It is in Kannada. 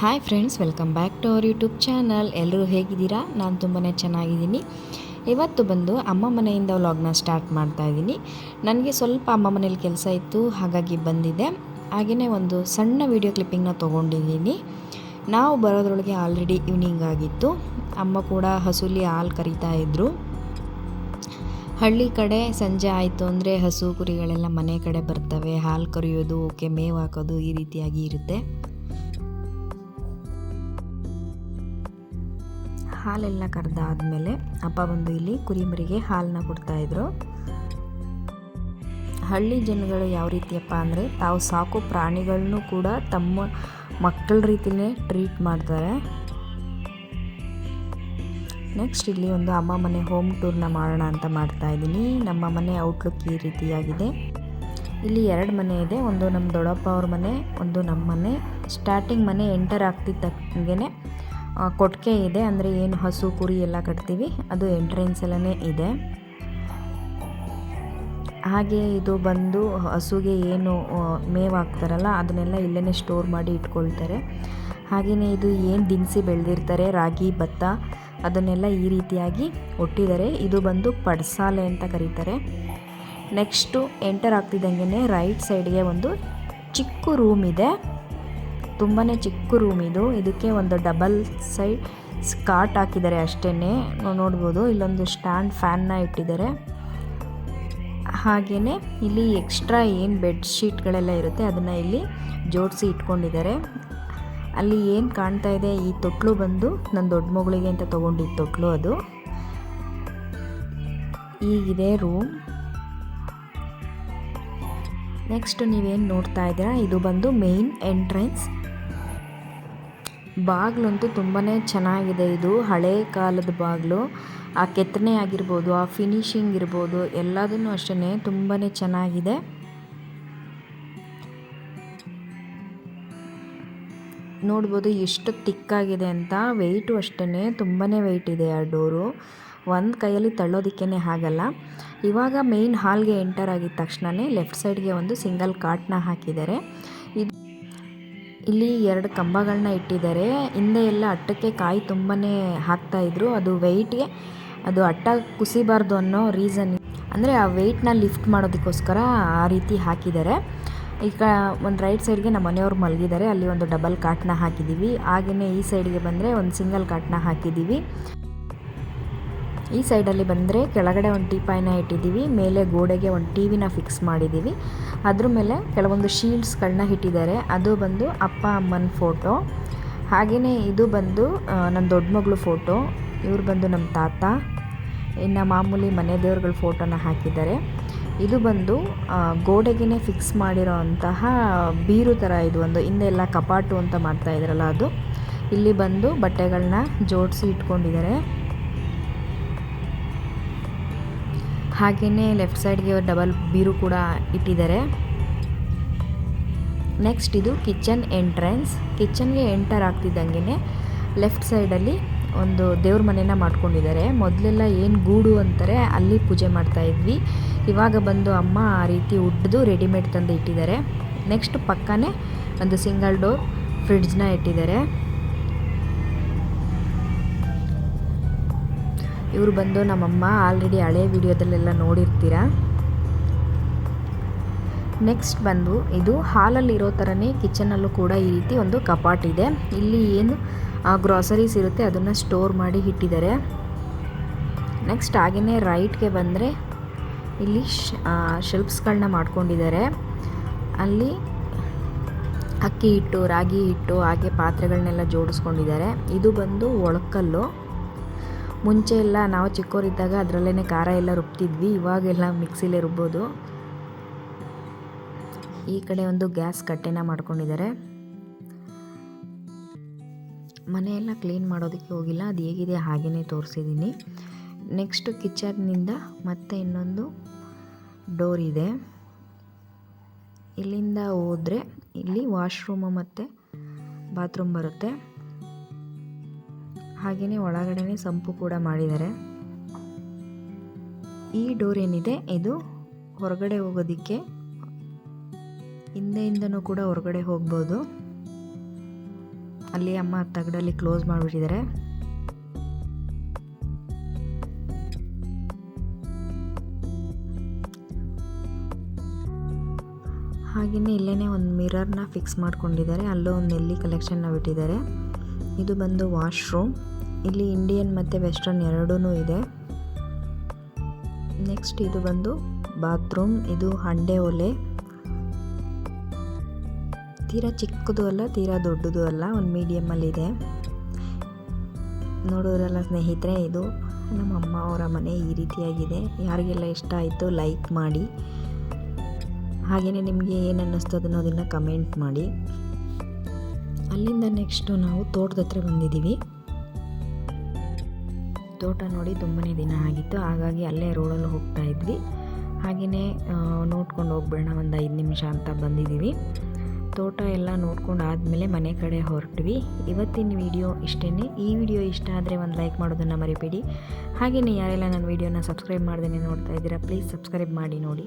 Hi friends welcome back to our YouTube channel ಎಲ್ಲರೂ ಹೇಗಿದ್ದೀರಾ? ನಾನು ತುಂಬಾ ಚೆನ್ನಾಗಿದ್ದೀನಿ. ಇವತ್ತು ಬಂದು ಅಮ್ಮ ಮನೆಯಿಂದ ವ್ಲಾಗ್ನ ಸ್ಟಾರ್ಟ್ ಮಾಡ್ತಾ ಇದ್ದೀನಿ. ನನಗೆ ಸ್ವಲ್ಪ ಅಮ್ಮ ಮನೇಲಿ ಕೆಲಸ ಇತ್ತು, ಹಾಗಾಗಿ ಬಂದಿದ್ದೆ ಹಾಗೆಯೇ ಒಂದು ಸಣ್ಣ ವೀಡಿಯೋ ಕ್ಲಿಪ್ಪಿಂಗ್ನ ತೊಗೊಂಡಿದ್ದೀನಿ. ನಾವು ಬರೋದ್ರೊಳಗೆ ಆಲ್ರೆಡಿ ಈವ್ನಿಂಗ್ ಆಗಿತ್ತು. ಅಮ್ಮ ಕೂಡ ಹಸುಲಿ ಹಾಲು ಕರಿತಾ ಇದ್ದರು ಹಳ್ಳಿ ಕಡೆ ಸಂಜೆ ಆಯಿತು ಅಂದರೆ ಹಸು ಕುರಿಗಳೆಲ್ಲ ಮನೆ ಕಡೆ ಬರ್ತವೆ. ಹಾಲು ಕರೆಯೋದು, ಓಕೆ, ಮೇವು ಹಾಕೋದು ಈ ರೀತಿಯಾಗಿ ಇರುತ್ತೆ. ಹಾಲೆಲ್ಲ ಕರೆದಾದ್ಮೇಲೆ ಅಪ್ಪ ಬಂದು ಇಲ್ಲಿ ಕುರಿಮರಿಗೆ ಹಾಲನ್ನ ಕೊಡ್ತಾಯಿದ್ರು ಹಳ್ಳಿ ಜನಗಳು ಯಾವ ರೀತಿಯಪ್ಪ ಅಂದರೆ ತಾವು ಸಾಕು ಪ್ರಾಣಿಗಳನ್ನೂ ಕೂಡ ತಮ್ಮ ಮಕ್ಕಳ ರೀತಿಯೇ ಟ್ರೀಟ್ ಮಾಡ್ತಾರೆ. ನೆಕ್ಸ್ಟ್ ಇಲ್ಲಿ ಒಂದು ಅಮ್ಮ ಮನೆ ಹೋಮ್ ಟೂರ್ನ ಮಾಡೋಣ ಅಂತ ಮಾಡ್ತಾ ಇದ್ದೀನಿ. ನಮ್ಮ ಮನೆ ಔಟ್ಲುಕ್ ಈ ರೀತಿಯಾಗಿದೆ. ಇಲ್ಲಿ ಎರಡು ಮನೆ ಇದೆ. ಒಂದು ನಮ್ಮ ದೊಡ್ಡಪ್ಪ ಅವ್ರ ಮನೆ, ಒಂದು ನಮ್ಮ ಮನೆ. ಸ್ಟಾರ್ಟಿಂಗ್ ಮನೆ ಎಂಟರ್ ಆಗ್ತಿದ್ದಂಗೆ ಕೊಟ್ಟಿಗೆ ಇದೆ. ಅಂದರೆ ಏನು ಹಸು, ಕುರಿ ಎಲ್ಲ ಕಟ್ತೀವಿ. ಅದು ಎಂಟ್ರೆನ್ಸ್ ಎಲ್ಲನೇ ಇದೆ. ಹಾಗೆ ಇದು ಬಂದು ಹಸುಗೆ ಏನು ಮೇವು ಹಾಕ್ತಾರಲ್ಲ ಅದನ್ನೆಲ್ಲ ಇಲ್ಲೇ ಸ್ಟೋರ್ ಮಾಡಿ ಇಟ್ಕೊಳ್ತಾರೆ. ಹಾಗೆಯೇ ಇದು ಏನು ದಿನಸಿ ಬೆಳೆದಿರ್ತಾರೆ, ರಾಗಿ, ಭತ್ತ, ಅದನ್ನೆಲ್ಲ ಈ ರೀತಿಯಾಗಿ ಒಟ್ಟಿದ್ದಾರೆ. ಇದು ಬಂದು ಪಡ್ಸಾಲೆ ಅಂತ ಕರೀತಾರೆ. ನೆಕ್ಸ್ಟು ಎಂಟರ್ ಆಗ್ತಿದ್ದಂಗೆ ರೈಟ್ ಸೈಡ್ಗೆ ಒಂದು ಚಿಕ್ಕ ರೂಮ್ ಇದೆ. ತುಂಬಾ ಚಿಕ್ಕ ರೂಮ್ ಇದು. ಇದಕ್ಕೆ ಒಂದು ಡಬಲ್ ಸೈಡ್ ಸ್ಕಾಟ್ ಹಾಕಿದ್ದಾರೆ ಅಷ್ಟೇ ನೋಡ್ಬೋದು, ಇಲ್ಲೊಂದು ಸ್ಟ್ಯಾಂಡ್ ಫ್ಯಾನ್ನ ಇಟ್ಟಿದ್ದಾರೆ. ಹಾಗೆಯೇ ಇಲ್ಲಿ ಎಕ್ಸ್ಟ್ರಾ ಏನು ಬೆಡ್ಶೀಟ್ಗಳೆಲ್ಲ ಇರುತ್ತೆ, ಅದನ್ನು ಇಲ್ಲಿ ಜೋಡಿಸಿ ಇಟ್ಕೊಂಡಿದ್ದಾರೆ. ಅಲ್ಲಿ ಏನು ಕಾಣ್ತಾ ಇದೆ, ಈ ತೊಟ್ಲು ಬಂದು ನನ್ನ ದೊಡ್ಡ ಮಗಳಿಗೆ ಅಂತ ತೊಗೊಂಡಿದ್ದ ತೊಟ್ಲು ಅದು. ಈಗಿದೆ ರೂಮ್ ನೆಕ್ಸ್ಟ್ ನೀವೇನು ನೋಡ್ತಾ ಇದ್ದೀರಾ? ಇದು ಬಂದು ಮೇನ್ ಎಂಟ್ರೆನ್ಸ್ ಬಾಗಿಲಂತೂ ತುಂಬಾ ಚೆನ್ನಾಗಿದೆ ಇದು. ಹಳೆ ಕಾಲದ ಬಾಗಿಲು. ಆ ಕೆತ್ತನೆ ಆಗಿರ್ಬೋದು, ಆ ಫಿನಿಶಿಂಗ್ ಇರ್ಬೋದು, ಎಲ್ಲದನ್ನು ಅಷ್ಟೇ ತುಂಬಾ ಚೆನ್ನಾಗಿದೆ. ನೋಡ್ಬೋದು ಎಷ್ಟು ತಿಕ್ಕಾಗಿದೆ ಅಂತ. ವೆಯ್ಟು ಅಷ್ಟೇ ತುಂಬಾ ವೆಯ್ಟ್ ಇದೆ ಆ ಡೋರು. ಒಂದು ಕೈಯಲ್ಲಿ ತಳ್ಳೋದಿಕ್ಕೇ ಆಗಲ್ಲ ಇವಾಗ ಮೇಯ್ನ್ ಹಾಲ್ಗೆ ಎಂಟರ್ ಆಗಿದ ತಕ್ಷಣವೇ ಲೆಫ್ಟ್ ಸೈಡ್ಗೆ ಒಂದು ಸಿಂಗಲ್ ಕಾಟ್ನ ಹಾಕಿದ್ದಾರೆ. ಇದು ಇಲ್ಲಿ ಎರಡು ಕಂಬಗಳನ್ನ ಇಟ್ಟಿದ್ದಾರೆ. ಹಿಂದೆ ಎಲ್ಲ ಅಟ್ಟಕ್ಕೆ ಕಾಯಿ ತುಂಬಾ ಹಾಕ್ತಾಯಿದ್ರು ಅದು ವೆಯ್ಟ್ಗೆ ಅದು ಅಟ್ಟ ಕುಸಿಬಾರ್ದು ಅನ್ನೋ ರೀಸನ್ ಅಂದರೆ ಆ ವೆಯ್ಟ್ನ ಲಿಫ್ಟ್ ಮಾಡೋದಕ್ಕೋಸ್ಕರ ಆ ರೀತಿ ಹಾಕಿದ್ದಾರೆ. ಈಗ ಒಂದು ರೈಟ್ ಸೈಡ್ಗೆ ನಮ್ಮ ಮನೆಯವ್ರು ಮಲಗಿದ್ದಾರೆ. ಅಲ್ಲಿ ಒಂದು ಡಬಲ್ ಕಾಟ್ನ ಹಾಕಿದ್ದೀವಿ ಹಾಗೆಯೇ ಈ ಸೈಡ್ಗೆ ಬಂದರೆ ಒಂದು ಸಿಂಗಲ್ ಕಾಟ್ನ ಹಾಕಿದ್ದೀವಿ ಈ ಸೈಡಲ್ಲಿ ಬಂದರೆ ಕೆಳಗಡೆ ಒಂದು ಟೀಪಾಯಿನ ಇಟ್ಟಿದ್ದೀವಿ, ಮೇಲೆ ಗೋಡೆಗೆ ಒಂದು ಟಿ ವಿನ ಫಿಕ್ಸ್ ಮಾಡಿದ್ದೀವಿ. ಅದ್ರ ಮೇಲೆ ಕೆಲವೊಂದು ಶೀಲ್ಡ್ಸ್ಗಳನ್ನ ಇಟ್ಟಿದ್ದಾರೆ. ಅದು ಬಂದು ಅಪ್ಪ ಅಮ್ಮನ ಫೋಟೋ. ಹಾಗೆಯೇ ಇದು ಬಂದು ನನ್ನ ದೊಡ್ಡ ಮಗಳು ಫೋಟೋ, ಇವ್ರು ಬಂದು ನಮ್ಮ ತಾತ, ಇನ್ನು ಮಾಮೂಲಿ ಮನೆ ದೇವ್ರಗಳ ಫೋಟೋನ ಹಾಕಿದ್ದಾರೆ. ಇದು ಬಂದು ಗೋಡೆಗೆ ಫಿಕ್ಸ್ ಮಾಡಿರೋ ಅಂತಹ ಬೀರು ಥರ ಇದು ಒಂದು, ಹಿಂದೆ ಎಲ್ಲ ಕಪಾಟು ಅಂತ ಮಾಡ್ತಾ ಇದ್ರಲ್ಲ ಅದು. ಇಲ್ಲಿ ಬಂದು ಬಟ್ಟೆಗಳನ್ನ ಜೋಡಿಸಿ ಇಟ್ಕೊಂಡಿದ್ದಾರೆ. ಹಾಗೆಯೇ ಲೆಫ್ಟ್ ಸೈಡ್ಗೆ ಡಬಲ್ ಬೀರು ಕೂಡ ಇಟ್ಟಿದ್ದಾರೆ. ನೆಕ್ಸ್ಟ್ ಇದು ಕಿಚನ್ ಎಂಟ್ರೆನ್ಸ್ ಕಿಚನ್ಗೆ ಎಂಟರ್ ಆಗ್ತಿದ್ದಂಗೆ ಲೆಫ್ಟ್ ಸೈಡಲ್ಲಿ ಒಂದು ದೇವ್ರ ಮನೆನ ಮಾಡ್ಕೊಂಡಿದ್ದಾರೆ. ಮೊದಲೆಲ್ಲ ಏನು ಗೂಡು ಅಂತಾರೆ ಅಲ್ಲಿ ಪೂಜೆ ಮಾಡ್ತಾ ಇದ್ವಿ. ಇವಾಗ ಬಂದು ಅಮ್ಮ ಆ ರೀತಿ ಉಡ್ದು ರೆಡಿಮೇಡ್ ತಂದು ಇಟ್ಟಿದ್ದಾರೆ. ನೆಕ್ಸ್ಟ್ ಪಕ್ಕನೇ ಒಂದು ಸಿಂಗಲ್ ಡೋರ್ ಫ್ರಿಡ್ಜ್ನ ಇಟ್ಟಿದ್ದಾರೆ. ಇವರು ಬಂದು ನಮ್ಮಮ್ಮ ಆಲ್ರೆಡಿ ಹಳೆ ವಿಡಿಯೋದಲ್ಲೆಲ್ಲ ನೋಡಿರ್ತೀರ? ನೆಕ್ಸ್ಟ್ ಬಂದು, ಇದು ಹಾಲಲ್ಲಿರೋ ಥರನೇ ಕಿಚನಲ್ಲೂ ಕೂಡ ಈ ರೀತಿ ಒಂದು ಕಪಾಟ್ ಇದೆ. ಇಲ್ಲಿ ಏನು ಗ್ರಾಸರೀಸ್ ಇರುತ್ತೆ, ಅದನ್ನು ಸ್ಟೋರ್ ಮಾಡಿ ಇಟ್ಟಿದ್ದಾರೆ. ನೆಕ್ಸ್ಟ್ ಹಾಗೆಯೇ ರೈಟ್ಗೆ ಬಂದರೆ, ಇಲ್ಲಿ ಶೆಲ್ಫ್ಸ್ಗಳನ್ನ ಮಾಡ್ಕೊಂಡಿದ್ದಾರೆ. ಅಲ್ಲಿ ಅಕ್ಕಿ ಹಿಟ್ಟು, ರಾಗಿ ಹಿಟ್ಟು, ಹಾಗೆ ಪಾತ್ರೆಗಳನ್ನೆಲ್ಲ ಜೋಡಿಸ್ಕೊಂಡಿದ್ದಾರೆ. ಇದು ಬಂದು ಒಳಕಲ್ಲು. ಮುಂಚೆ ಎಲ್ಲ ನಾವು ಚಿಕ್ಕವರಿದ್ದಾಗ ಅದರಲ್ಲೇ ಖಾರ ಎಲ್ಲ ರುಬ್ತಿದ್ವಿ, ಇವಾಗೆಲ್ಲ ಮಿಕ್ಸಿಲೇ ರುಬ್ಬೋದು. ಈ ಕಡೆ ಒಂದು ಗ್ಯಾಸ್ ಕಟ್ಟೆನ ಮಾಡ್ಕೊಂಡಿದ್ದಾರೆ. ಮನೆಯೆಲ್ಲ ಕ್ಲೀನ್ ಮಾಡೋದಕ್ಕೆ ಹೋಗಿಲ್ಲ, ಅದು ಹೇಗಿದೆ ಹಾಗೆಯೇ ತೋರಿಸಿದ್ದೀನಿ. ನೆಕ್ಸ್ಟ್ ಕಿಚನ್ನಿಂದ ಮತ್ತೆ ಇನ್ನೊಂದು ಡೋರ್ ಇದೆ. ಇಲ್ಲಿಂದ ಹೋದರೆ ಇಲ್ಲಿ ವಾಶ್ರೂಮು ಮತ್ತು ಬಾತ್ರೂಮ್ ಬರುತ್ತೆ. ಹಾಗೆಯೇ ಒಳಗಡೆ ಸಂಪು ಕೂಡ ಮಾಡಿದ್ದಾರೆ. ಈ ಡೋರ್ ಏನಿದೆ? ಇದು ಹೊರಗಡೆ ಹೋಗೋದಕ್ಕೆ, ಹಿಂದೆಯಿಂದನೂ ಕೂಡ ಹೊರಗಡೆ ಹೋಗ್ಬೋದು. ಅಲ್ಲಿ ಅಮ್ಮ ತಗಡಲ್ಲಿ ಕ್ಲೋಸ್ ಮಾಡಿಬಿಟ್ಟಿದ್ದಾರೆ. ಹಾಗೆಯೇ ಇಲ್ಲೇ ಒಂದು ಮಿರರ್ನ ಫಿಕ್ಸ್ ಮಾಡ್ಕೊಂಡಿದ್ದಾರೆ. ಅಲ್ಲೂ ಒಂದು ನೆಲ್ಲಿ ಕಲೆಕ್ಷನ್ನ ಬಿಟ್ಟಿದ್ದಾರೆ. ಇದು ಬಂದು ವಾಶ್ರೂಮ್. ಇಲ್ಲಿ ಇಂಡಿಯನ್ ಮತ್ತು ವೆಸ್ಟರ್ನ್ ಎರಡೂ ಇದೆ. ನೆಕ್ಸ್ಟ್ ಇದು ಬಂದು ಬಾತ್ರೂಮ್. ಇದು ಹಂಡೆ ಒಲೆ. ತೀರಾ ಚಿಕ್ಕದು ಅಲ್ಲ, ತೀರಾ ದೊಡ್ಡದು ಅಲ್ಲ, ಒಂದು ಮೀಡಿಯಮಲ್ಲಿದೆ ನೋಡೋದ್ರಲ್ಲ ಸ್ನೇಹಿತರೆ, ಇದು ನಮ್ಮ ಅಮ್ಮ ಅವರ ಮನೆ ಈ ರೀತಿಯಾಗಿದೆ. ಯಾರಿಗೆಲ್ಲ ಇಷ್ಟ ಆಯಿತು ಲೈಕ್ ಮಾಡಿ. ಹಾಗೆಯೇ ನಿಮಗೆ ಏನು ಅನ್ನಿಸ್ತು ಅದನ್ನು ಅದನ್ನು ಕಮೆಂಟ್ ಮಾಡಿ. ಅಲ್ಲಿಂದ ನೆಕ್ಸ್ಟು ನಾವು ತೋಟದ ಹತ್ರ ಬಂದಿದ್ದೀವಿ. ತೋಟ ನೋಡಿ ತುಂಬನೇ ದಿನ ಆಗಿತ್ತು. ಹಾಗಾಗಿ ಅಲ್ಲೇ ರೋಡಲ್ಲಿ ಹೋಗ್ತಾ ಇದ್ವಿ. ಹಾಗೆಯೇ ನೋಡ್ಕೊಂಡು ಹೋಗ್ಬೇಡ ಒಂದು ಐದು ನಿಮಿಷ ಅಂತ ಬಂದಿದ್ದೀವಿ. ತೋಟ ಎಲ್ಲ ನೋಡ್ಕೊಂಡು ಆದಮೇಲೆ ಮನೆ ಕಡೆ ಹೊರಟ್ವಿ. ಇವತ್ತಿನ ವಿಡಿಯೋ ಇಷ್ಟೇ ಈ ವಿಡಿಯೋ ಇಷ್ಟ ಆದರೆ ಒಂದು ಲೈಕ್ ಮಾಡೋದನ್ನು ಮರಿಬೇಡಿ. ಹಾಗೆಯೇ ಯಾರೆಲ್ಲ ನನ್ನ ವೀಡಿಯೋನ ಸಬ್ಸ್ಕ್ರೈಬ್ ಮಾಡ್ದೇನೆ ನೋಡ್ತಾ ಇದ್ದೀರಾ ಪ್ಲೀಸ್ ಸಬ್ಸ್ಕ್ರೈಬ್ ಮಾಡಿ ನೋಡಿ.